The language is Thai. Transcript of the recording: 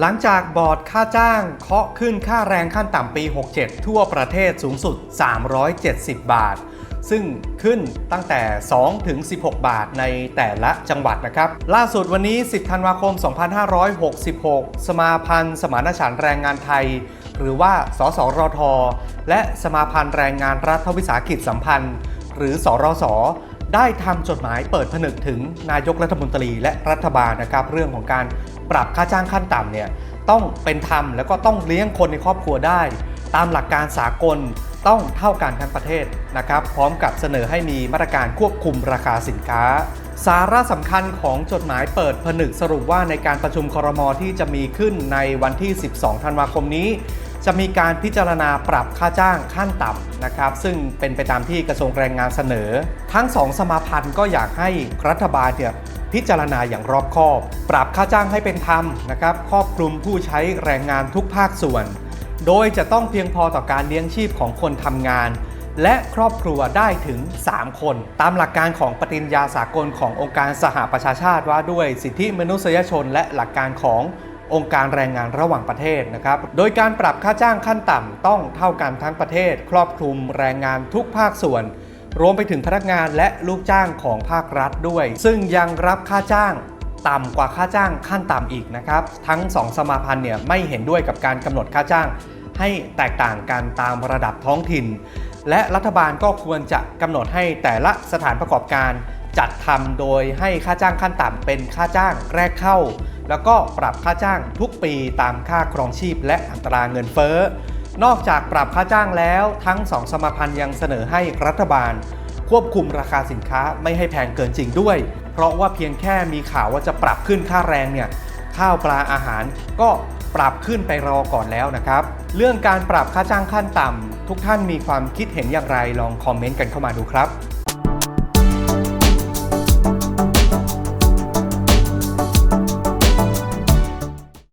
หลังจากบอร์ดค่าจ้างเคาะขึ้นค่าแรงขั้นต่ำปี 67 ทั่วประเทศสูงสุด 370 บาท ซึ่งขึ้นตั้งแต่ 2 ถึง 16 บาทในแต่ละจังหวัดนะครับ ล่าสุดวันนี้ 10 ธันวาคม 2566 สมาพันธ์ สมานฉันท์แรงงานไทย หรือว่า สสรท และสมาพันธ์แรงงานรัฐวิสาหกิจสัมพันธ์ หรือสรสได้ทำจดหมายเปิดผนึกถึงนายกรัฐมนตรีและรัฐบาลนะครับ เรื่องของการ ปรับค่าจ้างขั้นต่ำเนี่ยต้องเป็นธรรมแล้วก็ต้องเลี้ยงคนในครอบครัวได้ ตามหลักการสากลต้องเท่ากันทั้งประเทศนะครับ พร้อมกับเสนอให้มีมาตรการควบคุมราคาสินค้า สาระสำคัญของจดหมายเปิดผนึกสรุปว่าในการประชุมครมที่จะมีขึ้นในวันที่ 12 ธันวาคมนี้ จะมีการพิจารณาปรับค่าจ้างขั้นต่ำนะครับ ซึ่งเป็นไปตามที่กระทรวงแรงงานเสนอ ทั้งสองสมาพันธ์ก็อยากให้รัฐบาลเนี่ย พิจารณาอย่างรอบคอบ ปรับค่าจ้างให้เป็นธรรมนะครับครอบคลุมผู้ใช้แรงงานทุกภาคส่วน โดยจะต้องเพียงพอต่อการเลี้ยงชีพของคนทำงาน และครอบครัวได้ถึง 3 คน ตามหลักการของปฏิญญาสากลขององค์การสหประชาชาติว่าด้วยสิทธิมนุษยชนและหลักการขององค์การแรงงานระหว่างประเทศนะครับ โดยการปรับค่าจ้างขั้นต่ำต้องเท่ากันทั้งประเทศ ครอบคลุมแรงงานทุกภาคส่วน รวมไปถึงพนักงานและลูกจ้างของภาครัฐด้วย ซึ่งยังรับค่าจ้างต่ำกว่าค่าจ้างขั้นต่ำอีกนะครับ ทั้ง 2 สมาพันธ์เนี่ยไม่เห็นด้วยกับการกำหนดค่าจ้าง ให้แตกต่างกันตามระดับท้องถิ่น และรัฐบาลก็ควรจะกำหนดให้แต่ละสถานประกอบการ จัดทำโดยให้ค่าจ้างขั้นต่ำเป็นค่าจ้างแรกเข้า แล้วก็ปรับค่าจ้างทุกปีตามค่าครองชีพและอัตราเงินเฟ้อ นอกจากปรับค่าจ้างแล้วทั้งสองสมาพันธ์ยังเสนอให้รัฐบาล ควบคุมราคาสินค้าไม่ให้แพงเกินจริงด้วย เพราะว่าเพียงแค่มีข่าวว่าจะปรับขึ้นค่าแรงเนี่ยข้าวปลาอาหารก็ปรับขึ้นไปรอก่อนแล้วนะครับ เรื่องการปรับค่าจ้างขั้นต่ำทุกท่านมีความคิดเห็นอย่างไรลองคอมเมนต์กันเข้ามาดูครับ